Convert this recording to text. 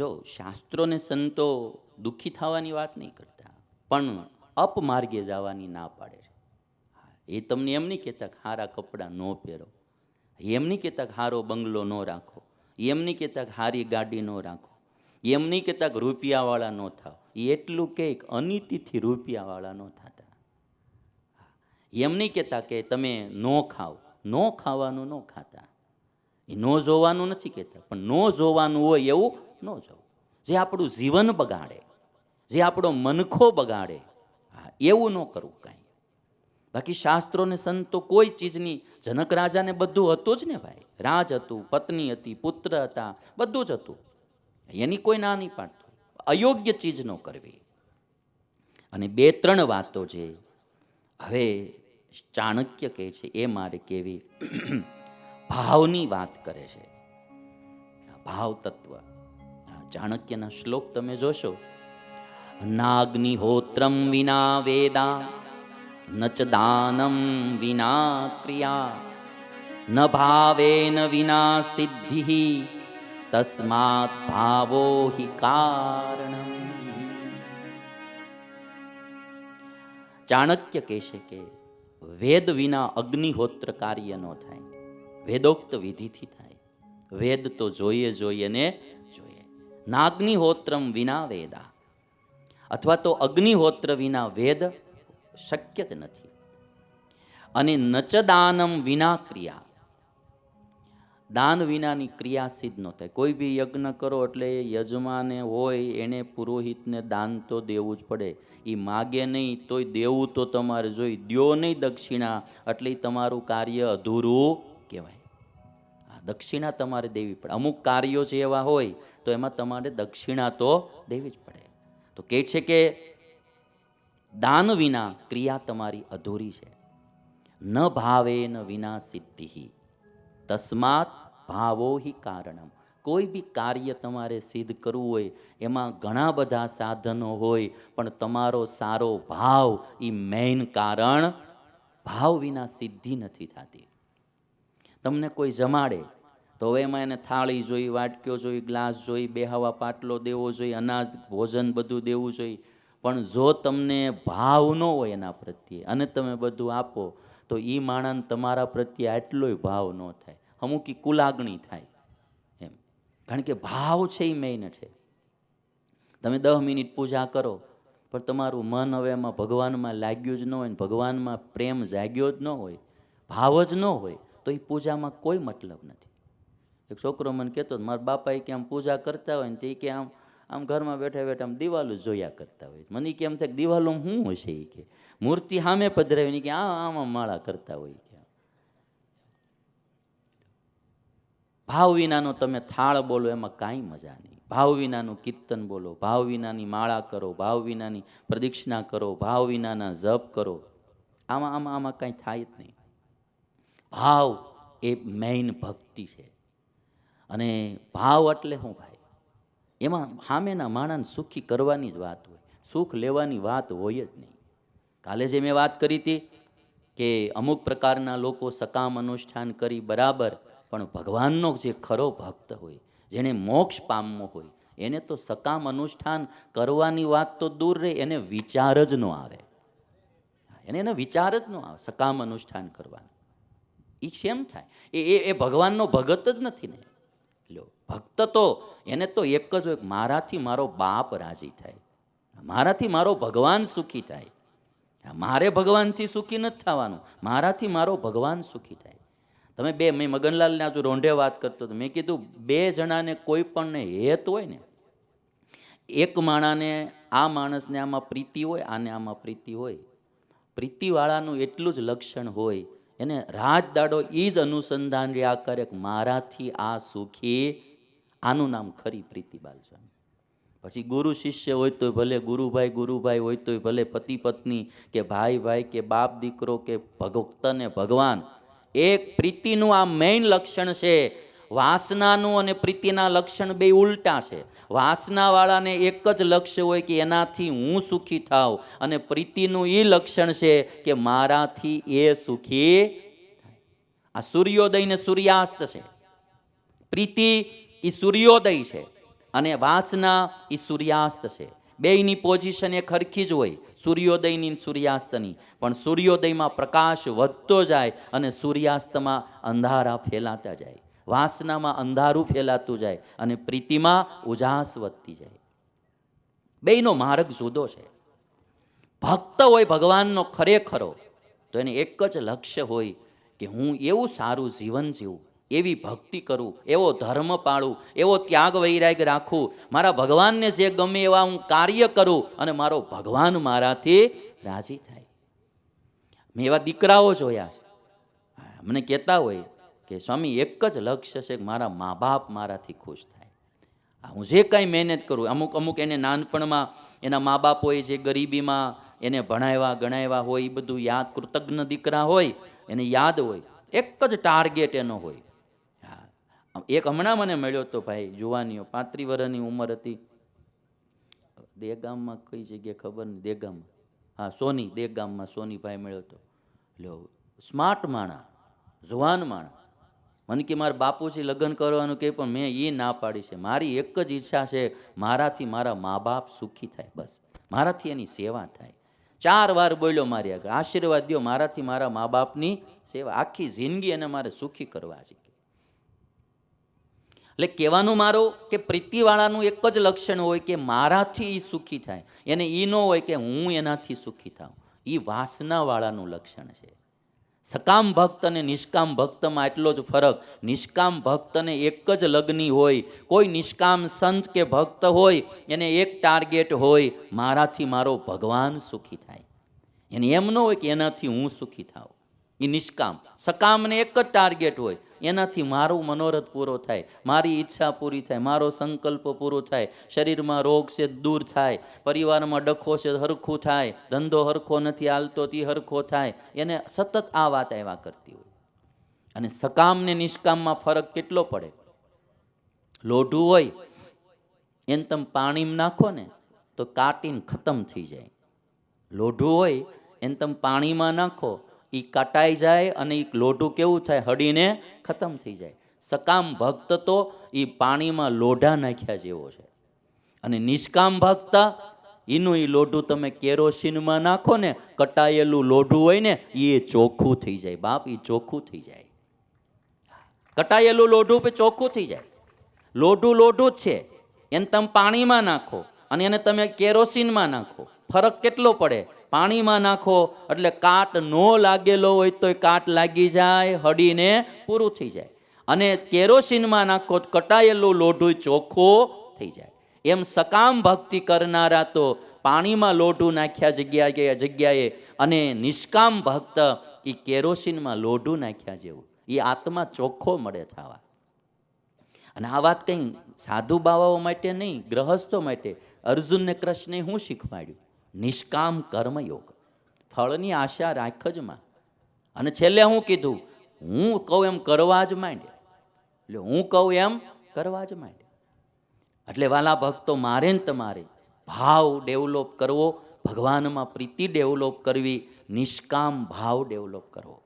જો શાસ્ત્રો ને સંતો દુઃખી થવાની વાત નહીં કરતા, પણ અપમાર્ગે જવાની ના પાડે છે. એ તમને એમ નહીં કહેતા હારા કપડાં ન પહેરો. એમ નહીં કહેતા હારો બંગલો ન રાખો. એમ નહીં કહેતા હારી ગાડી ન રાખો. એમ નહીં કહેતા રૂપિયાવાળા ન થાવ. એટલું કે અનિતિથી રૂપિયાવાળા ન થતા. એમ નહીં કહેતા કે તમે ન ખાઓ ન ખાવાનું ન ખાતા. એ ન જોવાનું નથી કહેતા, પણ ન જોવાનું હોય એવું ન જવું જે આપણું જીવન બગાડે, જે આપણો મનખો બગાડે, હા, એવું ન કરવું કાંઈ. બાકી શાસ્ત્રો ને સંતો કોઈ ચીજની, જનક રાજાને બધું હતું જ ને ભાઈ. રાજ હતું, પત્ની હતી, પુત્ર હતા, બધું જ હતું. એની કોઈ ના નહીં પાડતું અયોગ્ય ચીજ ન કરવી. અને બે ત્રણ વાતો છે હવે ચાણક્ય કહે છે, એ મારે કેવી, ભાવની વાત કરે છે. ભાવ તત્વ ચાણક્યના શ્લોક તમે જોશો. નાગ્નિહોત્રમ વિના વેદા, ન ચ દાનમ વિના ક્રિયા, ન ભાવેન વિના સિદ્ધિ, તસ્માત ભાવો હિ કારણ ચાણક્ય કહેશે કે, વેદ વિના અગ્નિહોત્ર કાર્ય ન થાય, વેદોક્ત વિધિથી થાય. વેદ તો જોઈએ જોઈએ ને નાગ્નિહોત્રમ વિના વેદા અથવા તો અગ્નિહોત્ર વિના વેદ શક્ય જ નથી અને નચ દાનમ વિના ક્રિયા દાન વિનાની ક્રિયા સિદ્ધ ન થાય કોઈ બી યજ્ઞ કરો એટલે યજમાને હોય એને પુરોહિતને દાન તો દેવું જ પડે એ માગે નહીં તોય દેવું તો તમારે જોઈ દ્યો નહીં દક્ષિણા એટલે તમારું કાર્ય અધૂરું કહેવાય દક્ષિણા તમારે દેવી પડે અમુક કાર્યો જે એવા હોય તો એમાં તમારે દક્ષિણા તો દેવી જ પડે. તો કહે છે કે દાન વિના ક્રિયા તમારી અધૂરી છે. ન ભાવે ન વિના સિદ્ધિ. તસ્માત ભાવો હિ કારણમ. કોઈ બી કાર્ય તમારે સિદ્ધ કરવું હોય, એમાં ઘણા બધા સાધનો હોય, પણ તમારો સારો ભાવ એ મેઇન કારણ ભાવ વિના સિદ્ધિ નથી થતી. તમને કોઈ જમાડે તો હવે એમાં એને થાળી જોઈ વાટક્યો જોઈ, ગ્લાસ જોઈ, બેહાવા પાટલો દેવો જોઈએ અનાજ, ભોજન બધું દેવું જોઈએ પણ જો તમને ભાવ ન હોય એના પ્રત્યે, અને તમે બધું આપો, તો એ માણસ તમારા પ્રત્યે આટલોય ભાવ ન થાય. અમુક કુલાગણી થાય એમ. કારણ કે ભાવ છે એ મેઇન છે. તમે દસ મિનિટ પૂજા કરો, પણ તમારું મન હવે એમાં ભગવાનમાં લાગ્યું જ ન હોય ભગવાનમાં પ્રેમ જાગ્યો જ ન હોય, ભાવ જ ન હોય, તો એ પૂજામાં કોઈ મતલબ નથી. એક છોકરો મને કહેતો હતો, મારા એ કે આમ પૂજા કરતા હોય ને તે કે આમ આમ ઘરમાં બેઠા બેઠા આમ દિવાલો જોયા કરતા હોય મને કે એમ થાય દિવાલો શું હશે? એ કે મૂર્તિ સામે પધરાવી કે આ આમાં માળા કરતા હોય. કે ભાવ વિનાનો તમે થાળ બોલો એમાં કાંઈ મજા નહીં. ભાવ વિનાનું કીર્તન બોલો ભાવ વિનાની માળા કરો ભાવ વિનાની પ્રદક્ષિણા કરો ભાવ વિનાના જપ કરો. આમાં આમાં આમાં કાંઈ થાય જ નહીં. ભાવ એ મેઇન ભક્તિ છે. અને ભાવ એટલે શું ભાઈ? એમાં સામેના માણસને સુખી કરવાની જ વાત હોય. સુખ લેવાની વાત હોય જ નહીં. કાલે જે મેં વાત કરી હતી કે અમુક પ્રકારના લોકો સકામ અનુષ્ઠાન કરી બરાબર, પણ ભગવાનનો જે ખરો ભક્ત હોય જેણે મોક્ષ પામવો હોય, એને તો સકામ અનુષ્ઠાન કરવાની વાત તો દૂર રહે, એને વિચાર જ ન આવે. એને એનો વિચાર જ ન આવે, સકામ અનુષ્ઠાન કરવાનું. એ કેમ થાય? એ એ ભગવાનનો ભગત જ નથી ને. ભક્ત તો એને તો એક જ હોય મારાથી મારો બાપ રાજી થાય. મારાથી મારો ભગવાન સુખી થાય. મારે ભગવાનથી સુખી નથી થવાનું. મારાથી મારો ભગવાન સુખી થાય. તમે બે, મેં મગનલાલને આજુ રોંઢે વાત કરતો હતો. મેં કીધું, બે જણાને કોઈ પણને હેત હોય ને, એક માણાને આ માણસને આમાં પ્રીતિ હોય, આને આમાં પ્રીતિ હોય. પ્રીતિવાળાનું એટલું જ લક્ષણ હોય. એને રાત દાડો એ જ અનુસંધાન રહ્યા કરે મારાથી આ સુખી આનું નામ ખરી પ્રીતિ બાલસ્વામી પછી ગુરુ શિષ્ય હોય તોય ભલે ગુરુભાઈ ગુરુભાઈ હોય તોય ભલે પતિ પત્ની કે ભાઈ ભાઈ કે બાપ દીકરો કે ભક્ત ને ભગવાન, એક પ્રીતિનું આ મેઇન લક્ષણ છે. વાસનાનું અને પ્રીતિના લક્ષણ બે ઉલટા છે. વાસનાવાળાને એક જ લક્ષ્ય હોય કે એનાથી હું સુખી થાવ અને પ્રીતિનું એ લક્ષણ છે કે મારાથી એ સુખી આ સૂર્યોદય ને સૂર્યાસ્ત છે. પ્રીતિ એ સૂર્યોદય છે અને વાસના એ સૂર્યાસ્ત છે. બેયની પોઝિશન એ ખરખી જ હોય, સૂર્યોદયની સૂર્યાસ્તની. પણ સૂર્યોદયમાં પ્રકાશ વધતો જાય અને સૂર્યાસ્તમાં અંધારા ફેલાતા જાય. વાસનામાં અંધારું ફેલાતું જાય અને પ્રીતિમાં ઉજાસ વધતી જાય. બેયનો માર્ગ જુદો છે. ભક્ત હોય ભગવાનનો ખરેખરો, તો એને એક જ લક્ષ્ય હોય કે હું એવું સારું જીવન જીવું. એવી ભક્તિ કરું, એવો ધર્મ પાળું, એવો ત્યાગ વૈરાગ રાખું. મારા ભગવાનને જે ગમે એવા હું કાર્ય કરું અને મારો ભગવાન મારાથી રાજી થાય. મેં એવા દીકરાઓ જોયા છે. મને કહેતા હોય કે, સ્વામી, એક જ લક્ષ્ય છે કે મારા મા બાપ મારાથી ખુશ થાય. હું જે કાંઈ મહેનત કરું, અમુક અમુક એને નાનપણમાં એના મા બાપ હોય, જે ગરીબીમાં એને ભણાવ્યા, ગણાવ્યા હોય, એ બધું યાદ, કૃતજ્ઞ દીકરા હોય, એને યાદ હોય, એક જ ટાર્ગેટ એનો હોય. એક હમણાં મને મળ્યો હતો ભાઈ, જુવાનીઓ પાંત્રી વર્ષની ઉંમર હતી. દેગામમાં કઈ જગ્યાએ ખબર નહીં, દેગામમાં. હા, સોની, દેગામમાં સોનીભાઈ મળ્યો હતો લ્યો, સ્માર્ટ માણા, જુવાન માણા. મને કે મારા બાપુજી લગ્ન કરવાનું કે પણ મેં એ ના પાડી છે. મારી એક જ ઈચ્છા છે, મારાથી મારા મા બાપ સુખી થાય, બસ. મારાથી એની સેવા થાય. ચાર વાર બોલ્યો મારી આગળ, આશીર્વાદ દ્યો, મારાથી મારા મા બાપની સેવા. આખી જિંદગી એને મારે સુખી કરવા છે. એટલે કહેવાનું મારો કે પ્રીતિવાળાનું એક જ લક્ષણ હોય કે મારાથી એ સુખી થાય. એને એ ન હોય કે હું એનાથી સુખી થાઉં. એ વાસનાવાળાનું લક્ષણ છે. સકામ ભક્ત અને નિષ્કામ ભક્તમાં એટલો જ ફરક. નિષ્કામ ભક્તને એક જ લગ્ની હોય, કોઈ નિષ્કામ સંત કે ભક્ત હોય, એને એક ટાર્ગેટ હોય, મારાથી મારો ભગવાન સુખી થાય. એને એમ ન હોય કે એનાથી હું સુખી થાઉં. એ નિષ્કામ. સકામને એક જ ટાર્ગેટ હોય. એનાથી મારું મનોરથ પૂરો થાય. મારી ઈચ્છા પૂરી થાય. મારો સંકલ્પ પૂરો થાય. શરીરમાં રોગ છે દૂર થાય. પરિવારમાં ડખો છે હરખું થાય. ધંધો હરખો નથી હાલતો તે હરખો થાય. એને સતત આ વાત આવ્યા કરતી હોય. અને સકામને નિષ્કામમાં ફરક કેટલો પડે? લોઢું હોય, એને તમે પાણીમાં નાખો ને, તો કાટીને ખતમ થઈ જાય. લોઢું હોય, એને તમે પાણીમાં નાખો એ કટાઈ જાય અને એ લોઢું કેવું થાય? હડીને ખતમ થઈ જાય. સકામ ભક્ત તો એ પાણીમાં લોઢા નાખ્યા જેવો છે. અને નિષ્કામ ભક્ત એનું એ લોઢું તમે કેરોસીનમાં નાખો ને, કટાયેલું લોઢું હોય ને એ ચોખ્ખું થઈ જાય. બાપ એ ચોખ્ખું થઈ જાય. કટાયેલું લોઢું પે ચોખ્ખું થઈ જાય. લોઢું લોઢું જ છે. એને તમે પાણીમાં નાખો અને એને તમે કેરોસીનમાં નાખો. ફરક કેટલો પડે? પાણીમાં નાખો, એટલે કાટ નો લાગેલો હોય તો કાટ લાગી જાય હડીને પૂરું થઈ જાય. અને કેરોસીનમાં નાખો, કટાયેલું લોઢું ચોખ્ખું થઈ જાય. એમ સકામ ભક્તિ કરનારા તો પાણીમાં લોઢું નાખ્યા જગ્યાએ જગ્યાએ અને નિષ્કામ ભક્ત એ કેરોસીનમાં લોઢું નાખ્યા જેવું. એ આત્મા ચોખ્ખો મળે થવા. અને આ વાત કંઈ સાધુ બાવાઓ માટે નહીં, ગ્રહસ્થો માટે. અર્જુનને કૃષ્ણે હું શીખવાડ્યું? નિષ્કામ કર્મયોગ. ફળની આશા રાખજમાં અને છેલ્લે હું કીધું, હું કહું એમ કરવા જ માંડે એટલે હું કહું એમ કરવા જ માંડે એટલે વાલા ભક્તો, મારે ને તમારે ભાવ ડેવલપ કરવો, ભગવાનમાં પ્રીતિ ડેવલપ કરવી, નિષ્કામ ભાવ ડેવલપ કરવો.